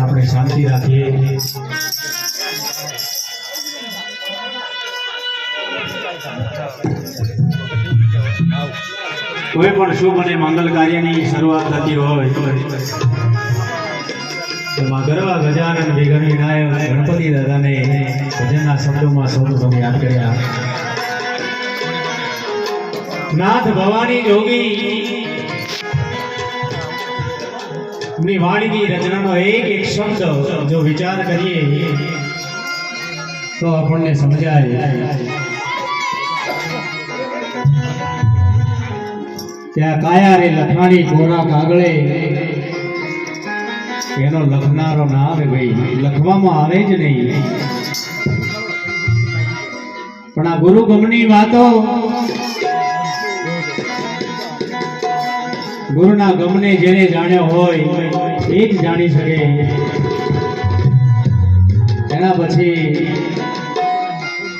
આપણે શાંતિ રાખીએ. કોઈ પણ શુભ અને મંગલ કાર્યની શરૂઆત થતી હોય એમાં ગરવા, ગજાનન વિઘ્ન વિનાયક ગણપતિ દાદાને ભજનના શબ્દોમાં સૌ પ્રથમ યાદ કર્યા. નાથ ભવાની જોગી ની વાણીની રચનાનો એક એક શબ્દ જો વિચાર કરીએ તો આપણને સમજાય ત્યાં કાયા રે લખાણી કોરા કાગળે એનો લખનારો ના આવે ભાઈ લખવામાં આવે જ નહીં પણ આ ગુરુ ગમની વાતો ગુરુના ગમને જેને જાણ્યો હોય, એ જ જાણી શકે. એના પછી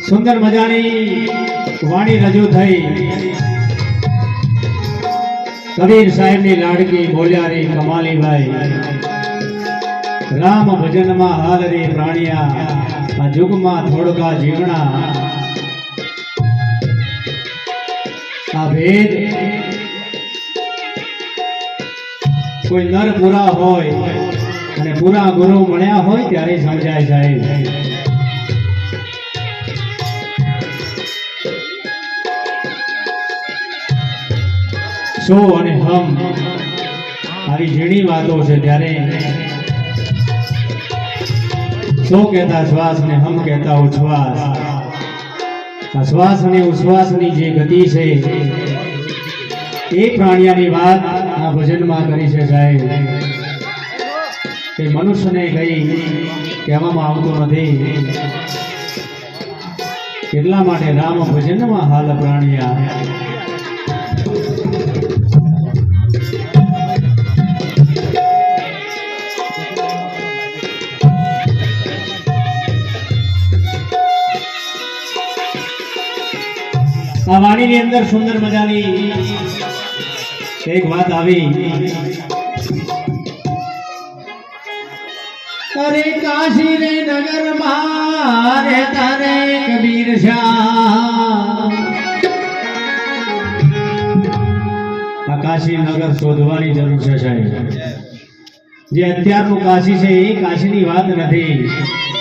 સુંદર મજાની વાણી રજૂ થઈ. કબીર સાહેબની લાડકી બોલ્યા રે કમાલીભાઈ રામ ભજનમાં હાલ રે પ્રાણિયા, આ જુગમાં થોડકા જીવણા આ ભેદ કોઈ નર પૂરા હોય અને પૂરા ગુરુ મળ્યા હોય ત્યારે સમજાય જાય. સો અને હમ? આવી ઝીણી વાતો છે ત્યારે. સો કહેતા શ્વાસ ને હમ કહેતા ઉચ્છ્વાસ? આ શ્વાસ અને ઉચ્છ્વાસની જે ગતિ છે, એ પ્રાણિયાની વાત આ ભજનમાં કરી છે સાહેબ. તે મનુષ્યને કઈ કહેવામાં આવતું નથી. એટલા માટે રામ ભજનમાં હાલ પ્રાણિયા. આ વાણીની અંદર સુંદર મજાની એક વાત આવી. અરે કાશી રે નગર તારે કબીર શાહ. કાશી નગર શોધવાની જરૂર છે સાહેબ. જે અત્યારનું કાશી છે એ કાશીની વાત નથી.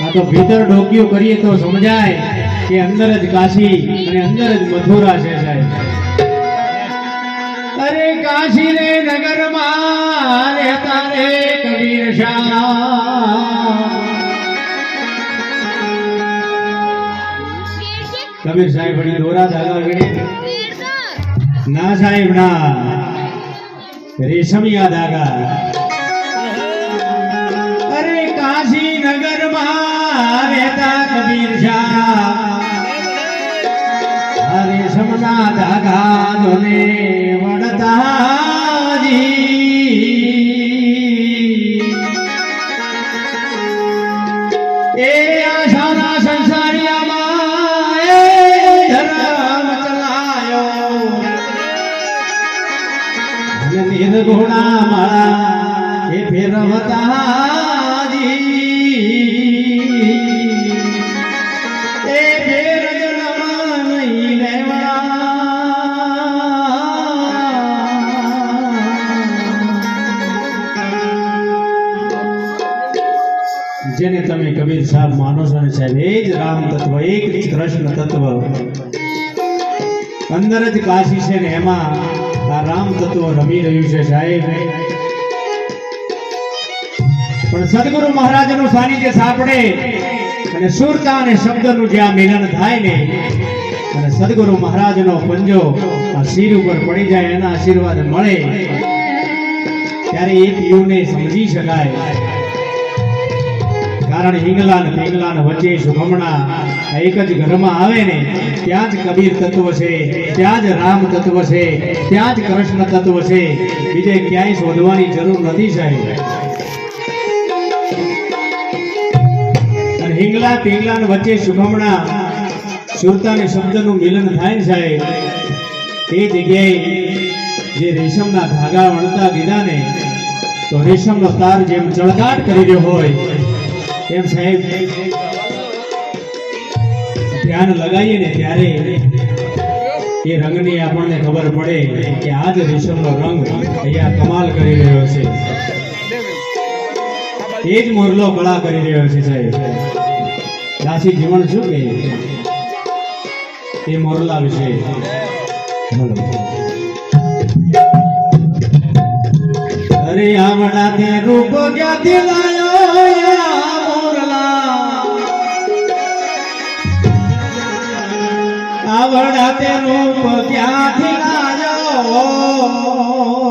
આ તો ભીતર ડોકિયું કરીએ તો સમજાય કે અંદર જ કાશી અને અંદર જ મથુરા છે સાહેબ. અરે કાશી રે નગર મારે તારે કબીર શાહ. કબીર સાહેબ વળી દોરા ધાગા વળી ના સાહેબ, ના. રેશમિયા ધાગા અરે કાશી નગરમાં રહેતા કબીર શાહ. સમના ધાગા જોને વડતાજી એ આશાના સંસારિયામાં એ ધર્મ ચલાયો. નિર્ગુણા મારા એ ફેરવતાજી જેને તમે કબીર સાહેબ માનો છો ને સાહેબ, એ જ રામ તત્વ એક જ કૃષ્ણ તત્વ. અંદર જ કાશી છે ને એમાં આ રામ તત્વ રમી રહ્યું છે સાહેબ. પણ સદગુરુ મહારાજનું સાનિધ્ય સાંભળે અને સુરતા અને શબ્દનું જ્યાં મિલન થાય ને, અને સદગુરુ મહારાજનો પંજો આ શિર ઉપર પડી જાય, એના આશીર્વાદ મળે. ત્યારે એ પીયુને સમજી શકાય. કારણ હિંગલા ને પિંગલા ને વચ્ચે સુખમણા એક જ ઘરમાં આવે ને, ત્યાં જ કબીર તત્વ છે, ત્યાં જ રામ તત્વ છે, ત્યાં જ કૃષ્ણ તત્વ છે. બીજે ક્યાંય શોધવાની જરૂર નથી સાહેબ. હિંગલા પિંગલા ને વચ્ચે સુખમણા સુરતા ને શબ્દનું મિલન થાય સાહેબ. એ જગ્યાએ જે રેશમના ધાગા વણતા દીધા ને તો રેશમનો તાર જેમ ચળકાટ કરી રહ્યો હોય એમ સાહેબ. ધ્યાન લગાવીએ ને ત્યારે એ રંગની આપણને ખબર પડે કે આ જ રેશમનો રંગ અહીંયા કમાલ કરી રહ્યો છે. એ જ મોરલો કળા કરી રહ્યો છે સાહેબ. દાસી, જીવન શું કહે? એ મોરલા વિશે. અરે આવડા તે રૂપ ગયા આવડા તેનું ક્યાંથી લાયો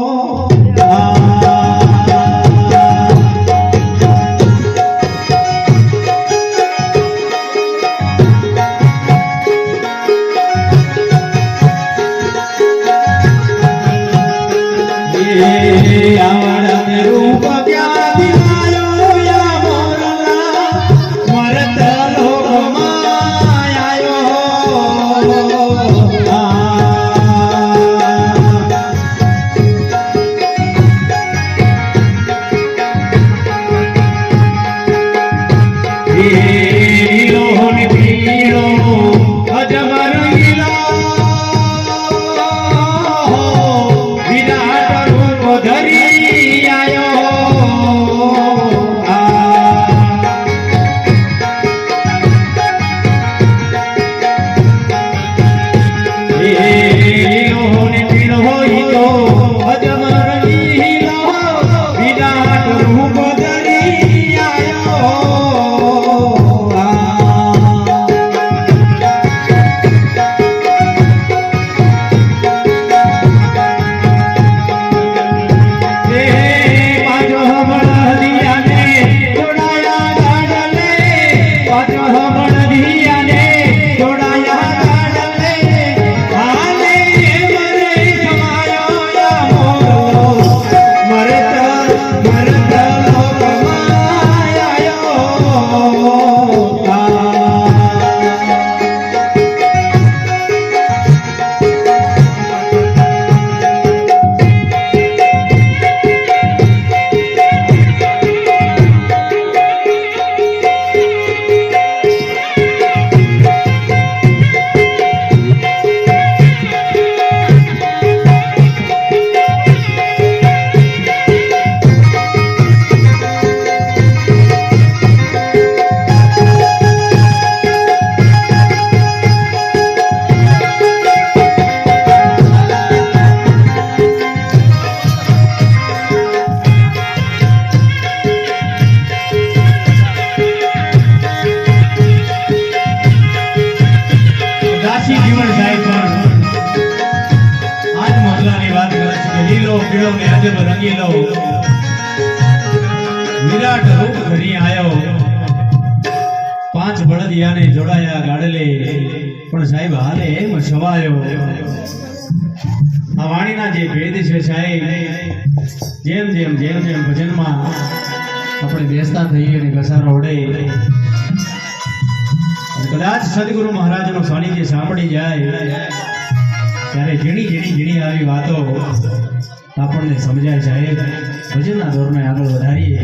ને રંગીલો. વિરાટ રૂપ ધરી આયો. પાંચ બળદિયાને જોડાયા ગાડલે. પણ સાહેબ, હાલે એમ સવાયો આ વાણીના જે ભેદ છે સાહેબ, જેમ જેમ જેમ જેમ ભજનમાં આપણે બેસતા થઈએ અને ઘસારો ઓડે. કદાચ સદગુરુ મહારાજનો સાનિધ્ય સાંભળી જાય, ત્યારે ઝીણી ઝીણી ઝીણી આવી વાતો આપણને સમજાય જાય ભજનના ધોરણે આગળ વધારીએ.